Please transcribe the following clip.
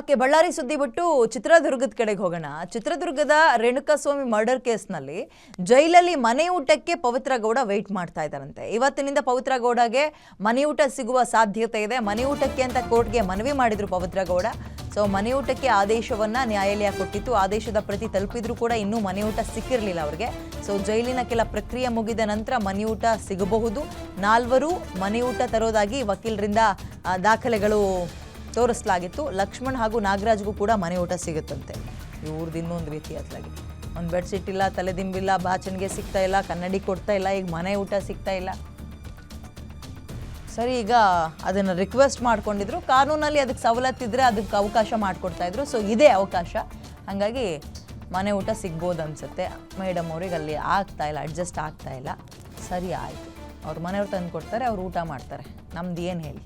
Okay, Ballari ಸುದ್ದಿ ಬಿಟ್ಟು ಚಿತ್ರದುರ್ಗದ ಕಡೆಗೆ ಹೋಗೋಣ. ಚಿತ್ರದುರ್ಗದ ರೇಣುಕಾಸ್ವಾಮಿ ಮರ್ಡರ್ ಕೇಸ್ನಲ್ಲಿ ಜೈಲಲ್ಲಿ ಮನೆ ಊಟಕ್ಕೆ ಪವಿತ್ರ ಗೌಡ ವೆಯ್ಟ್ ಮಾಡ್ತಾ ಇದ್ದಾರಂತೆ. ಇವತ್ತಿನಿಂದ ಪವಿತ್ರ ಗೌಡಗೆ ಮನೆ ಊಟ ಸಿಗುವ ಸಾಧ್ಯತೆ ಇದೆ. ಮನೆ ಊಟಕ್ಕೆ ಅಂತ ಕೋರ್ಟ್ಗೆ ಮನವಿ ಮಾಡಿದ್ರು ಪವಿತ್ರ ಗೌಡ. ಸೊ ಮನೆ ಊಟಕ್ಕೆ ಆದೇಶವನ್ನ ನ್ಯಾಯಾಲಯ ಕೊಟ್ಟಿತ್ತು. ಆದೇಶದ ಪ್ರತಿ ತಲುಪಿದ್ರು ಕೂಡ ಇನ್ನೂ ಮನೆ ಊಟ ಸಿಕ್ಕಿರಲಿಲ್ಲ ಅವರಿಗೆ. ಸೊ ಜೈಲಿನ ಕೆಲ ಪ್ರಕ್ರಿಯೆ ಮುಗಿದ ನಂತರ ಮನೆ ಊಟ ಸಿಗಬಹುದು. ನಾಲ್ವರು ಮನೆ ಊಟ ತರೋದಾಗಿ ವಕೀಲರಿಂದ ದಾಖಲೆಗಳು ತೋರಿಸಲಾಗಿತ್ತು. ಲಕ್ಷ್ಮಣ್ ಹಾಗೂ ನಾಗರಾಜ್ಗೂ ಕೂಡ ಮನೆ ಊಟ ಸಿಗುತ್ತಂತೆ. ಇವ್ರದ್ದು ಇನ್ನೊಂದು ರೀತಿ ಅತ್ಲಾಗಿ ಒಂದು ಬೆಡ್ಶೀಟ್ ಇಲ್ಲ ತಲೆದಿಂಬಿಲ್ಲ ಬಾಚಣಿಗೆ ಸಿಗ್ತಾ ಇಲ್ಲ, ಕನ್ನಡಿ ಕೊಡ್ತಾ ಇಲ್ಲ, ಈಗ ಮನೆ ಊಟ ಸಿಗ್ತಾ ಇಲ್ಲ. ಸರಿ, ಈಗ ಅದನ್ನು ರಿಕ್ವೆಸ್ಟ್ ಮಾಡ್ಕೊಂಡಿದ್ರು. ಕಾನೂನಲ್ಲಿ ಅದಕ್ಕೆ ಸವಲತ್ತಿದ್ರೆ ಅದಕ್ಕೆ ಅವಕಾಶ ಮಾಡಿಕೊಡ್ತಾ ಇದ್ರು. ಸೊ ಇದೇ ಅವಕಾಶ. ಹಾಗಾಗಿ ಮನೆ ಊಟ ಸಿಗ್ಬೋದು ಅನಿಸುತ್ತೆ. ಮೇಡಮ್ ಅವ್ರಿಗೆ ಅಲ್ಲಿ ಆಗ್ತಾ ಇಲ್ಲ ಅಡ್ಜಸ್ಟ್ ಆಗ್ತಾ ಇಲ್ಲ. ಸರಿ ಆಯಿತು. ಅವ್ರ ಮನೆಯವ್ರು ತಂದು ಕೊಡ್ತಾರೆ ಅವ್ರು ಊಟ ಮಾಡ್ತಾರೆ. ನಮ್ದು ಏನು ಹೇಳಿ?